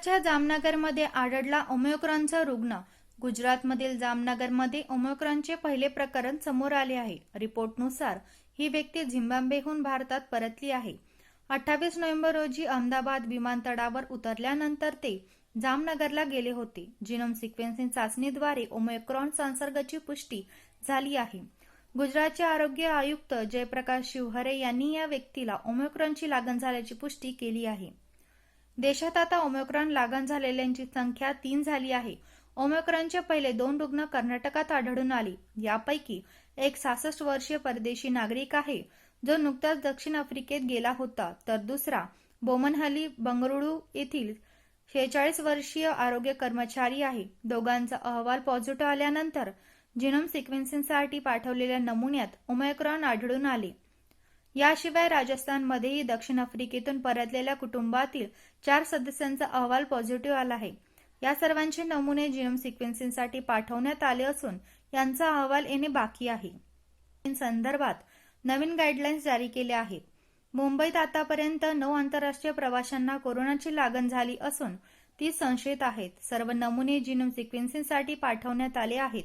गुजरातच्या जामनगरमध्ये आढळला ओमेक्रॉनचा रुग्ण. गुजरातमधील जामनगरमध्ये ओमेक्रॉनचे पहिले प्रकरण समोर आले आहे. रिपोर्टनुसार ही व्यक्ती झिम्बाब्वेहून भारतात परतली आहे. अठ्ठावीस नोव्हेंबर रोजी अहमदाबाद विमानतळावर उतरल्यानंतर ते जामनगरला गेले होते. जिनोम सिक्वेन्सिंग चाचणीद्वारे ओमेक्रॉन संसर्गाची पुष्टी झाली आहे. गुजरातचे आरोग्य आयुक्त जयप्रकाश शिवहरे यांनी या व्यक्तीला ओमेक्रॉनची लागण झाल्याची पुष्टी केली आहे. देशात आता ओमेक्रॉन लागण झालेल्यांची संख्या तीन झाली आहे. ओमेक्रॉनचे पहिले दोन रुग्ण कर्नाटकात आढळून आले. यापैकी एक सहासष्ट वर्षीय परदेशी नागरिक आहे जो नुकताच दक्षिण आफ्रिकेत गेला होता. तर दुसरा बोमनहली बंगळुरू येथील शेहेचाळीस वर्षीय आरोग्य कर्मचारी आहे. दोघांचा अहवाल पॉझिटिव्ह आल्यानंतर जिनोम सिक्वेन्सिंगसाठी पाठवलेल्या नमुन्यात ओमेक्रॉन आढळून आले. याशिवाय राजस्थानमध्येही दक्षिण आफ्रिकेतून परतलेल्या कुटुंबातील चार सदस्यांचा अहवाल पॉझिटिव्ह आला आहे. या सर्वांचे नमुने जिनोम सिक्वेन्सिंगसाठी पाठवण्यात आले असून यांचा अहवाल येणे बाकी आहे. संदर्भात नवीन गाईडलाईन्स जारी केल्या आहेत. मुंबईत आतापर्यंत नऊ आंतरराष्ट्रीय प्रवाशांना कोरोनाची लागण झाली असून ती संशयित आहेत. सर्व नमुने जिनोम सिक्वेन्सिंगसाठी पाठवण्यात आले आहेत.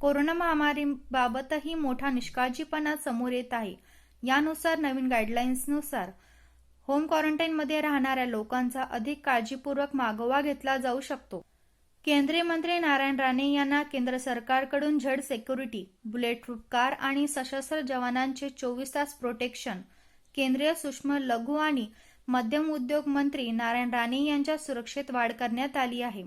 कोरोना महामारीबाबतही मोठा निष्काळजीपणा समोर येत आहे. यानुसार नवीन गाईडलाईन्सनुसार होम क्वारंटाईनमध्ये राहणाऱ्या लोकांचा अधिक काळजीपूर्वक मागोवा घेतला जाऊ शकतो. केंद्रीय मंत्री नारायण राणे यांना केंद्र सरकारकडून Z security bulletproof car आणि सशस्त्र जवानांचे चोवीस तास प्रोटेक्शन केंद्रीय सूक्ष्म लघु आणि मध्यम उद्योग मंत्री नारायण राणे यांच्या सुरक्षेत वाढ करण्यात आली आहे.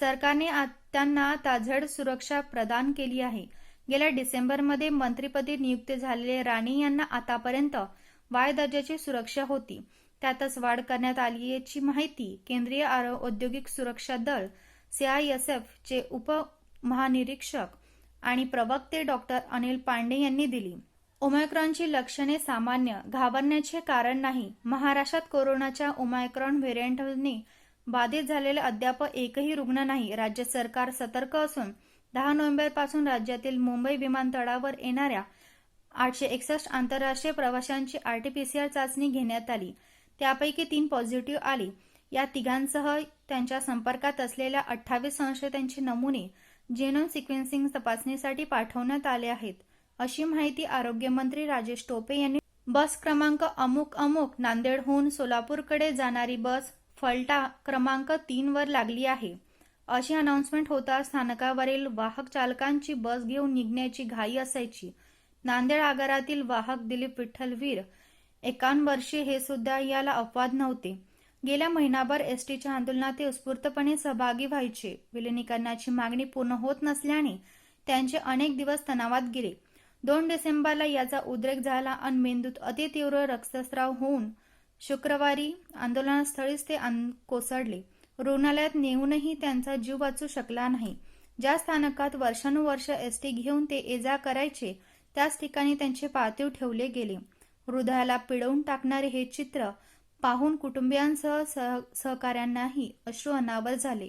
सरकारने आ- त्यांना ताझड सुरक्षा प्रदान केली आहे. गेल्या डिसेंबरमध्ये मंत्रीपदी नियुक्त झालेले राणे यांना आतापर्यंत वाय दर्जाची सुरक्षा होती. त्यातच वाढ करण्यात आली याची माहिती केंद्रीय आरो- औद्योगिक सुरक्षा दल सीआयएसएफ चे उपमहानिरीक्षक आणि प्रवक्ते डॉक्टर अनिल पांडे यांनी दिली. ओमायक्रॉनची लक्षणे सामान्य घाबरण्याचे कारण नाही. महाराष्ट्रात कोरोनाच्या ओमायक्रॉन व्हेरियंटने बाधित झालेले अद्याप एकही रुग्ण नाही. राज्य सरकार सतर्क असून दहा नोव्हेंबरपासून राज्यातील मुंबई विमानतळावर येणाऱ्या आठशे एकसष्ट आंतरराष्ट्रीय प्रवाशांची आरटीपीसीआर चाचणी घेण्यात आली. त्यापैकी तीन पॉझिटिव्ह आली. या तिघांसह त्यांच्या संपर्कात असलेल्या अठ्ठावीस संशयितांचे नमुने जेनोम सिक्वेन्सिंग तपासणीसाठी पाठवण्यात आले आहेत. अशी माहिती आरोग्यमंत्री राजेश टोपे यांनी बस क्रमांक अमुक अमुक नांदेडहून सोलापूरकडे जाणारी बस फलटा क्रमांक तीन वर लागली आहे. अशी अनाउन्समेंट होता स्थानकावरील वाहक चालकांची बस घेऊन निघण्याची घाई असायची. नांदेड आगारातील वाहक दिलीप विठ्ठलवीर एकावन्न वर्षे हे सुद्धा याला अपवाद नव्हते. गेल्या महिनाभर एसटीच्या आंदोलनात ते उत्स्फूर्तपणे सहभागी व्हायचे. विलिनीकरणाची मागणी पूर्ण होत नसल्याने त्यांचे अनेक दिवस तणावात गेले. दोन डिसेंबरला याचा उद्रेक झाला आणि मेंदूत अतितीव्र रक्तस्राव होऊन शुक्रवारी आंदोलनस्थळीच ते कोसळले. रुग्णालयात नेऊनही त्यांचा जीव वाचू शकला नाही. ज्या स्थानकात वर्षानुवर्ष एसटी घेऊन ते ये जा करायचे त्याच ठिकाणी त्यांचे पार्थिव ठेवले गेले. हृदयाला पिळवून टाकणारे हे चित्र पाहून कुटुंबियांसह सह सहकाऱ्यांनाही अश्रू अनावर झाले.